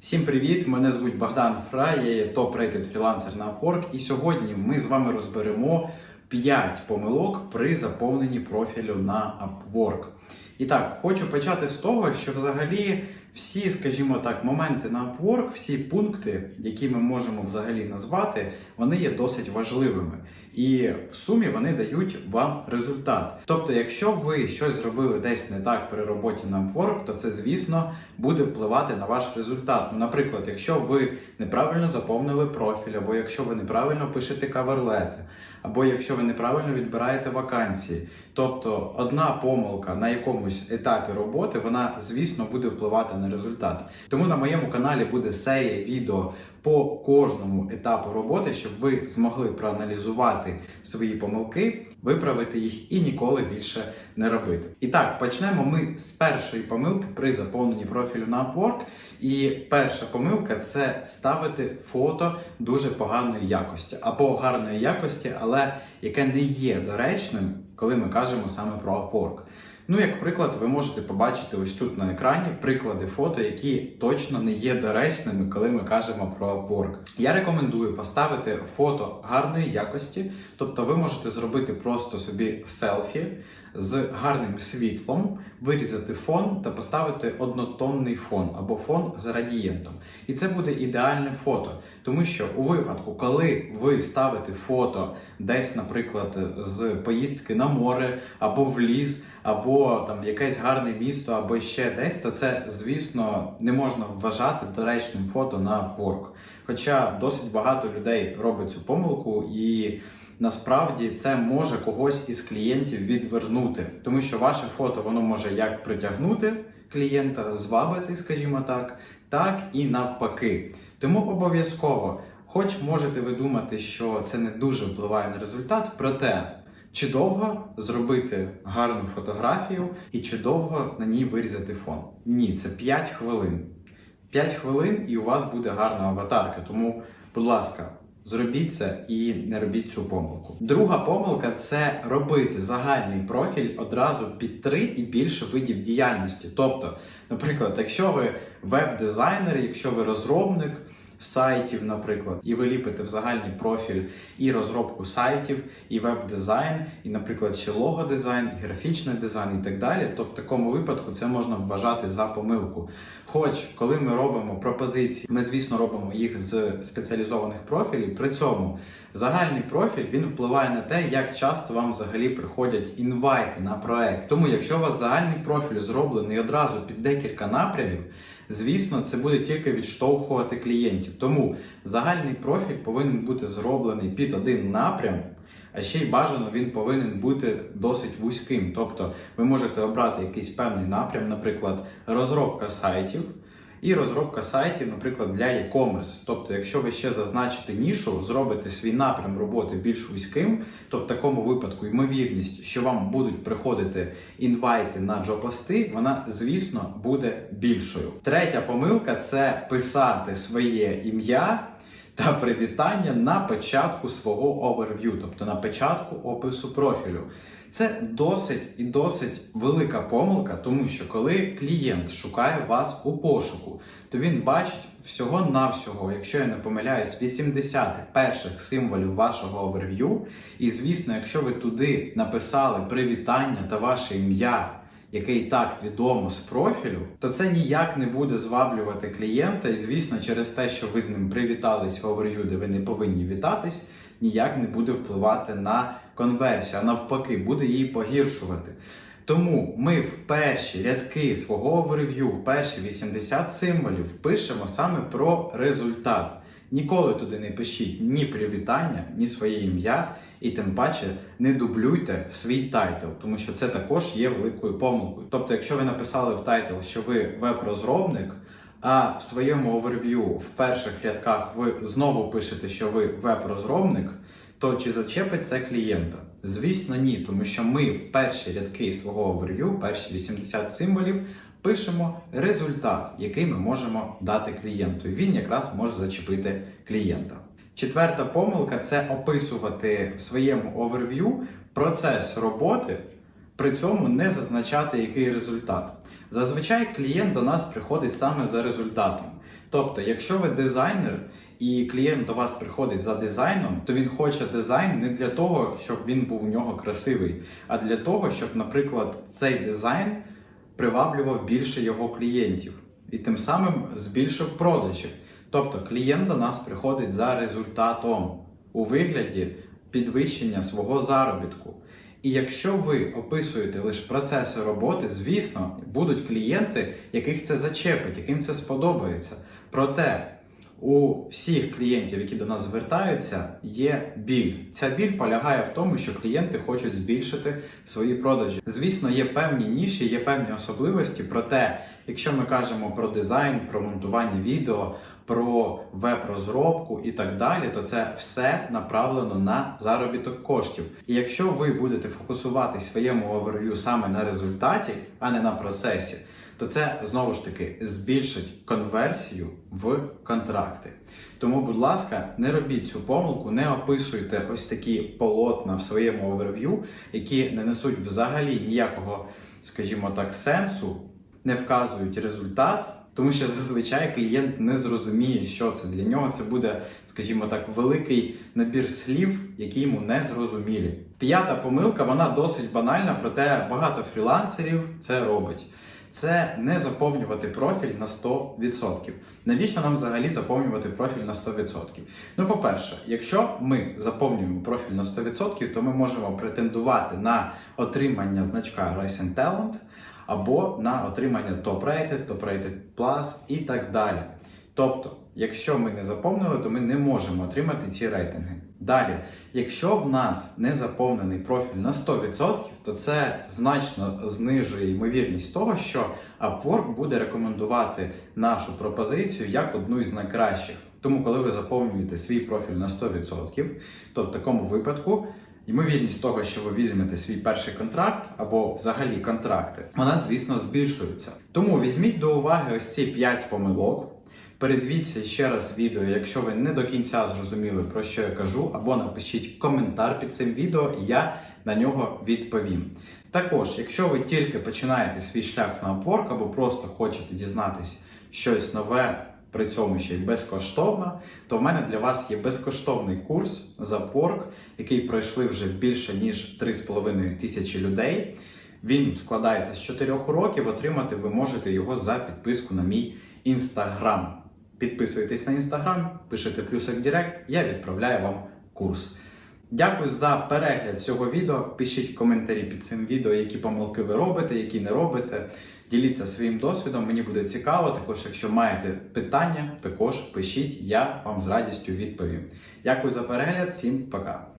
Всім привіт! Мене звуть Богдан Фрай, я є топ-рейтед фрілансер на Upwork. І сьогодні ми з вами розберемо 5 помилок при заповненні профілю на Upwork. І так, хочу почати з того, що взагалі всі, скажімо так, моменти на Upwork, всі пункти, які ми можемо взагалі назвати, вони є досить важливими. І в сумі вони дають вам результат. Тобто, якщо ви щось зробили десь не так при роботі на Upwork, то це, звісно, буде впливати на ваш результат. Ну, наприклад, якщо ви неправильно заповнили профіль, або якщо ви неправильно пишете каверлети, або якщо ви неправильно відбираєте вакансії. Тобто одна помилка на якомусь етапі роботи, вона, звісно, буде впливати на результат. Тому на моєму каналі буде серія відео по кожному етапу роботи, щоб ви змогли проаналізувати свої помилки, виправити їх і ніколи більше не робити. І так, почнемо ми з першої помилки при заповненні профілю на Upwork. І перша помилка це ставити фото дуже поганої якості або гарної якості, але яке не є доречним, коли ми кажемо саме про Upwork. Ну, як приклад, ви можете побачити ось тут на екрані приклади фото, які точно не є доречними, коли ми кажемо про Upwork. Я рекомендую поставити фото гарної якості, тобто ви можете зробити просто собі селфі з гарним світлом, вирізати фон та поставити однотонний фон або фон з радієнтом. І це буде ідеальне фото, тому що у випадку, коли ви ставите фото десь, наприклад, з поїздки на море або в ліс, або там якесь гарне місто, або ще десь, то це, звісно, не можна вважати доречним фото на Upwork. Хоча досить багато людей робить цю помилку і. Насправді це може когось із клієнтів відвернути, тому що ваше фото воно може як притягнути клієнта, звабити, скажімо так, так і навпаки. Тому обов'язково, хоч можете ви думати, що це не дуже впливає на результат, проте чи довго зробити гарну фотографію і чи довго на ній вирізати фон? Ні, це 5 хвилин. 5 хвилин і у вас буде гарна аватарка. Тому, будь ласка. Зробіть це і не робіть цю помилку. Друга помилка це робити загальний профіль одразу під три і більше видів діяльності. Тобто, наприклад, якщо ви веб-дизайнер, якщо ви розробник сайтів, наприклад, і ви ліпите в загальний профіль і розробку сайтів, і веб-дизайн, і, наприклад, ще лого-дизайн, і графічний дизайн і так далі, то в такому випадку це можна вважати за помилку. Хоч коли ми робимо пропозиції, ми, звісно, робимо їх з спеціалізованих профілів. При цьому загальний профіль він впливає на те, як часто вам взагалі приходять інвайти на проект. Тому, якщо у вас загальний профіль зроблений одразу під декілька напрямів, звісно, це буде тільки відштовхувати клієнтів. Тому загальний профіль повинен бути зроблений під один напрям. А ще й бажано він повинен бути досить вузьким. Тобто ви можете обрати якийсь певний напрям, наприклад, розробка сайтів, і розробка сайтів, наприклад, для e-commerce. Тобто, якщо ви ще зазначите нішу, зробите свій напрям роботи більш вузьким, то в такому випадку ймовірність, що вам будуть приходити інвайти на джопости, вона, звісно, буде більшою. Третя помилка це писати своє ім'я та привітання на початку свого оверв'ю, тобто на початку опису профілю. Це досить і досить велика помилка, тому що коли клієнт шукає вас у пошуку, то він бачить всього-навсього, якщо я не помиляюсь, 80 перших символів вашого оверв'ю. І звісно, якщо ви туди написали привітання та ваше ім'я яке і так відомо з профілю, то це ніяк не буде зваблювати клієнта. І, звісно, через те, що ви з ним привітались в овер'ю, де ви не повинні вітатись, ніяк не буде впливати на конверсію, а навпаки, буде її погіршувати. Тому ми в перші рядки свого оверв'ю, в перші 80 символів пишемо саме про результат. Ніколи туди не пишіть ні привітання, ні своє ім'я, і тим паче не дублюйте свій тайтл, тому що це також є великою помилкою. Тобто, якщо ви написали в тайтл, що ви веб-розробник, а в своєму оверв'ю в перших рядках ви знову пишете, що ви веб-розробник, то чи зачепить це клієнта? Звісно, ні, тому що ми в перші рядки свого оверв'ю, перші 80 символів, пишемо результат, який ми можемо дати клієнту. І Він якраз може зачепити клієнта. Четверта помилка це описувати в своєму оверв'ю процес роботи, при цьому не зазначати який результат. Зазвичай клієнт до нас приходить саме за результатом. Тобто, якщо ви дизайнер і клієнт до вас приходить за дизайном, то він хоче дизайн не для того, щоб він був у нього красивий, а для того, щоб, наприклад, цей дизайн приваблював більше його клієнтів і тим самим збільшив продажі. Тобто клієнт до нас приходить за результатом у вигляді підвищення свого заробітку. І якщо ви описуєте лише процеси роботи, звісно, будуть клієнти, яких це зачепить, яким це сподобається. Проте у всіх клієнтів, які до нас звертаються, є біль. Ця біль полягає в тому, що клієнти хочуть збільшити свої продажі. Звісно, є певні ніші, є певні особливості. Проте, якщо ми кажемо про дизайн, про монтування відео, про веб-розробку і так далі, то це все направлено на заробіток коштів. І якщо ви будете фокусувати своєму оверв'ю саме на результаті, а не на процесі, то це знову ж таки збільшить конверсію в контракти. Тому, будь ласка, не робіть цю помилку, не описуйте ось такі полотна в своєму оверв'ю, які не несуть взагалі ніякого, скажімо так, сенсу, не вказують результат. Тому що зазвичай клієнт не зрозуміє, що це для нього. Це буде, скажімо так, великий набір слів, які йому не зрозумілі. П'ята помилка, вона досить банальна, проте багато фрілансерів це робить. Це не заповнювати профіль на 100%. Навіщо нам взагалі заповнювати профіль на 100%? Ну, по-перше, якщо ми заповнюємо профіль на 100%, то ми можемо претендувати на отримання значка Rise and Talent або на отримання Top Rated, Top Rated Plus і так далі. Тобто, якщо ми не заповнили, то ми не можемо отримати ці рейтинги. Далі, якщо в нас не заповнений профіль на 100%, то це значно знижує ймовірність того, що Upwork буде рекомендувати нашу пропозицію як одну із найкращих. Тому, коли ви заповнюєте свій профіль на 100%, то в такому випадку ймовірність того, що ви візьмете свій перший контракт або взагалі контракти, вона, звісно, збільшується. Тому візьміть до уваги ось ці 5 помилок. Передивіться ще раз відео, якщо ви не до кінця зрозуміли, про що я кажу, або напишіть коментар під цим відео, і я на нього відповім. Також, якщо ви тільки починаєте свій шлях на Upwork або просто хочете дізнатись щось нове, при цьому ще й безкоштовно, то в мене для вас є безкоштовний курс з Upwork, який пройшли вже більше ніж 3,5 тисячі людей. Він складається з 4 уроків. Отримати ви можете його за підписку на мій інстаграм. Підписуйтесь на інстаграм, пишете плюсик Директ, я відправляю вам курс. Дякую за перегляд цього відео. Пишіть коментарі під цим відео, які помилки ви робите, які не робите. Діліться своїм досвідом, мені буде цікаво. Також, якщо маєте питання, також пишіть, я вам з радістю відповім. Дякую за перегляд, всім пока.